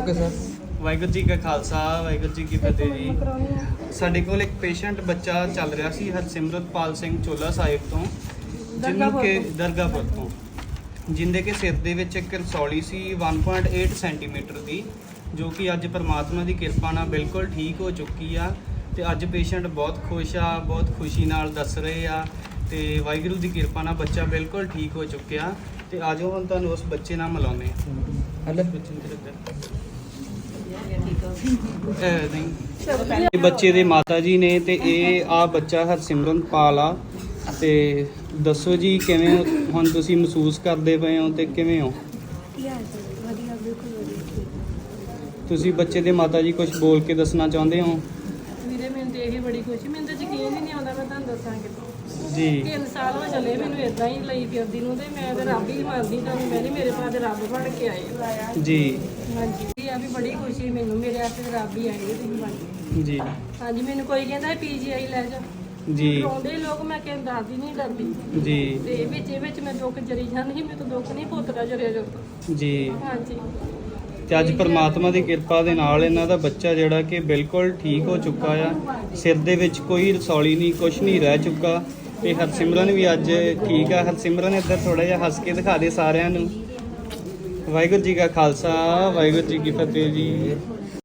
Okay sir. Waheguru ji ਕਾ ਖਾਲਸਾ ਵਾਹਿਗੁਰੂ ਜੀ ਕੀ ਫਤਿਹ ਜੀ। ਸਾਡੇ ਕੋਲ ਇੱਕ ਪੇਸ਼ੈਂਟ ਬੱਚਾ ਚੱਲ ਰਿਹਾ ਸੀ ਹਰਸਿਮਰਤਪਾਲ ਸਿੰਘ ਚੋਲਾ ਸਾਹਿਬ ਤੋਂ ਜਿਹਨੂੰ ਕਿ ਦਰਗਾਹਪੁਰ ਤੋਂ। ਜਿੰਦੇ ਕੇ ਸਿਰ ਦੇ ਵਿੱਚ ਇੱਕ ਰਸੌਲੀ ਸੀ 1.8 ਸੈਂਟੀਮੀਟਰ ਦੀ ਜੋ ਕਿ ਅੱਜ ਪਰਮਾਤਮਾ ਦੀ ਕਿਰਪਾ ਨਾਲ ਬਿਲਕੁਲ ਠੀਕ ਹੋ ਚੁੱਕੀ ਆ। ਤੇ ਅੱਜ ਪੇਸ਼ੈਂਟ ਬਹੁਤ ਖੁਸ਼ ਆ ਬਹੁਤ ਖੁਸ਼ੀ ਨਾਲ ਦੱਸ ਰਹੇ ਆ। ਤੇ ਵਾਹਿਗੁਰੂ ਦੀ ਕਿਰਪਾ ਨਾਲ ਬੱਚਾ ਬਿਲਕੁਲ ਠੀਕ ਹੋ ਚੁੱਕਿਆ। ਤੇ ਆਜੋ ਹੁਣ ਤੁਹਾਨੂੰ ਉਸ ਬੱਚੇ ਨਾਲ ਮਿਲਾਉਂਦੇ ਹਾਂ ਹਲੇ। ਬੱਚੇ ਨੂੰ ਕਿੱਧਰ ਇਹ ਨਹੀਂ ਇਹ ਬੱਚੇ ਦੇ ਮਾਤਾ ਜੀ ਨੇ ਤੇ ਇਹ ਆ ਬੱਚਾ ਹਰਸਿਮਰਨਪਾਲ ਆ। ਤੇ ਦੱਸੋ ਜੀ ਕਿਵੇਂ ਹੁਣ ਤੁਸੀਂ ਮਹਿਸੂਸ ਕਰਦੇ ਪਏ ਹੋ ਤੇ ਕਿਵੇਂ ਹੋ? ਤੁਸੀਂ ਬੱਚੇ ਦੇ ਮਾਤਾ ਜੀ ਕੁਝ ਬੋਲ ਕੇ ਦੱਸਣਾ ਚਾਹੁੰਦੇ ਹੋ? ਵੀਰੇ, ਮੈਨੂੰ ਤੇ ਇਹ ਬੜੀ ਖੁਸ਼ੀ, ਮੈਨੂੰ ਤਾਂ ਯਕੀਨ ਹੀ ਨਹੀਂ ਆਉਂਦਾ, ਮੈਂ ਤੁਹਾਨੂੰ ਦੱਸਾਂ ਕਿਤੋਂ ਜੀ। ਤਿੰਨ ਸਾਲ ਹੋ ਚੱਲੇ ਮੈਨੂੰ ਇਦਾਂ ਹੀ ਲਈ ਫਿਰਦੀ ਨੂੰ ਤੇ ਮੈਂ ਤੇ ਰੱਬ ਹੀ ਮੰਨਦੀ ਤੁਹਾਨੂੰ ਮੈਂ ਨਹੀਂ ਮੇਰੇ ਪਾਸ ਰੱਬ ਬਣ ਕੇ ਆਏ। ਜੀ। ਹਾਂਜੀ। ਇਹ ਆ ਵੀ ਬੜੀ ਖੁਸ਼ੀ ਮੈਨੂੰ ਮੇਰੇ ਹੱਥ ਤੇ ਰੱਬ ਹੀ ਆਏ ਤੁਸੀਂ ਬਣ ਕੇ। ਜੀ। ਹਾਂਜੀ ਮੈਨੂੰ ਕੋਈ ਕਹਿੰਦਾ ਪੀਜੀਆਈ ਲੈ ਜਾ। ਜੀ। ਰੋਂਦੇ ਲੋਕ ਮੈਂ ਕਹਿੰਦਾ ਦੱਸਦੀ ਨਹੀਂ ਡਰਦੀ। ਜੀ। ਤੇ ਵਿੱਚ ਇਹ ਵਿੱਚ ਮੈਂ ਦੁੱਖ ਜਰੀ ਜਾਂਦੀ ਮੈਨੂੰ ਤਾਂ ਦੁੱਖ ਨਹੀਂ ਪੁੱਤਦਾ ਜਰਿਆ ਜਾਂਦਾ ਜੀ। ਹਾਂਜੀ। ਤੇ ਅੱਜ ਪਰਮਾਤਮਾ ਦੀ ਕਿਰਪਾ ਦੇ ਨਾਲ ਇਹਨਾਂ ਦਾ ਬੱਚਾ ਜਿਹੜਾ ਕਿ ਬਿਲਕੁਲ ਠੀਕ ਹੋ ਚੁੱਕਾ ਆ। ਸਿਰ ਦੇ ਵਿੱਚ ਕੋਈ ਰਸੌਲੀ ਨਹੀਂ ਕੁਝ ਨਹੀਂ ਰਹਿ ਚੁੱਕਾ। ਤੇ ਹਰਸਿਮਰਨ ਵੀ ਅੱਜ ਠੀਕ ਆ। ਹਰਸਿਮਰਨ ਇੱਧਰ ਥੋੜਾ ਜਿਹਾ ਹੱਸ ਕੇ ਦਿਖਾ ਦੇ ਸਾਰਿਆਂ ਨੂੰ। ਵਾਹਿਗੁਰੂ ਜੀ ਕਾ ਖਾਲਸਾ, ਵਾਹਿਗੁਰੂ ਜੀ ਕੀ ਫਤਿਹ ਜੀ।